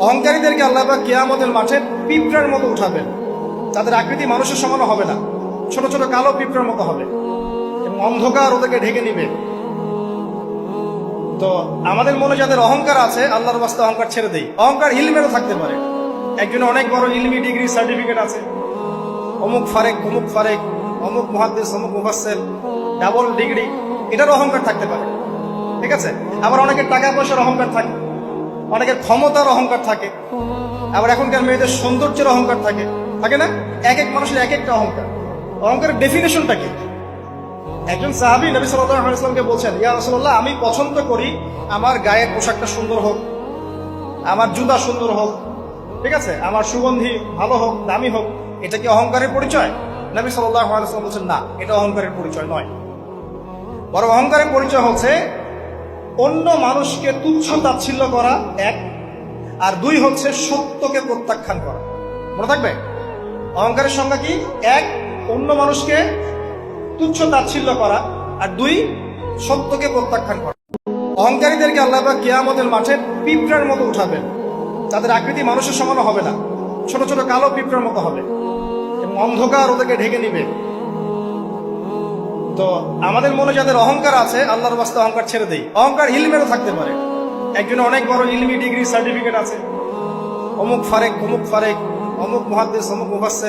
অহংকারীদেরকে আল্লাহ পাক কিয়ামতের মাঠে পিঁপড়ার মতো উঠাবেন। তাদের আকৃতি মানুষের সমানও হবে না। ছোট ছোট কালো পিঁপড়ার মতো হবে। অন্ধকার ওদেরকে ঢেকে নিবে। তো আমাদের মনে যাদের অহংকার আছে, আল্লাহর বাস্তে অহংকার ছেড়ে দেই। অহংকার ইলমেরও থাকতে পারে। একজন অনেক বড় ইলমি ডিগ্রি সার্টিফিকেট আছে। অমুক ফারেক অমুক ফারেক, অমুক মহাদ্দেশ অমুক মুফাসেল ডাবল ডিগ্রি এটার অহংকার থাকতে পারে। ঠিক আছে? আবার অনেকের টাকা পয়সার অহংকার থাকে। অনেকের ক্ষমতার অহংকার থাকে। আবার এখনকার মেয়েদের সৌন্দর্যের অহংকার থাকে। থাকে না? এক এক মানুষের এক একটা অহংকার। অহংকারের ডেফিনেশনটা কি? একজন সাহাবি নবী সাল্লাল্লাহু আলাইহি ওয়াসাল্লামকে বলছেন, ইয়া রাসূলুল্লাহ, আমি পছন্দ করি আমার গায়ের পোশাকটা সুন্দর হোক, আমার জুতা সুন্দর হোক, ঠিক আছে? আমার সুগন্ধি ভালো হোক, দামি হোক, এটা কি অহংকারের পরিচয়? নবী আলাইহি বলছেন, না, এটা অহংকারের পরিচয় নয়। বড় অহংকারের পরিচয় হচ্ছে অন্য মানুষকে তুচ্ছ তাচ্ছিল্য করা এক, আর দুই হচ্ছে সত্যকে প্রত্যাখ্যান করা। মনে থাকবে? অহংকারের সংজ্ঞা কি? এক, অন্য মানুষকে তুচ্ছ তাচ্ছিল্য করা, আর দুই, সত্যকে প্রত্যাখ্যান করা। অহংকারীদেরকে আল্লাহ পাক কিয়ামতের মাঠে পিঁপড়ার মতো উঠাবেন। তাদের আকৃতি মানুষের সমানও হবে না। ছোট ছোট কালো পিঁপড়ার মতো হবে। অন্ধকার ওদেরকে ঢেকে নিবে। তো আমাদের মনে যাদের অহংকার আছে, আল্লাহর বাস্তে অহংকার ছেড়ে দেয় অহংকার ইলমেরও থাকতে পারে। একজন অনেক বড় ইলমি ডিগ্রি, সার্টিফিকেট আছে। অমুক ফারেক অমুক ফারেক, অমুক মহাদেশ অমুক মুফাসেল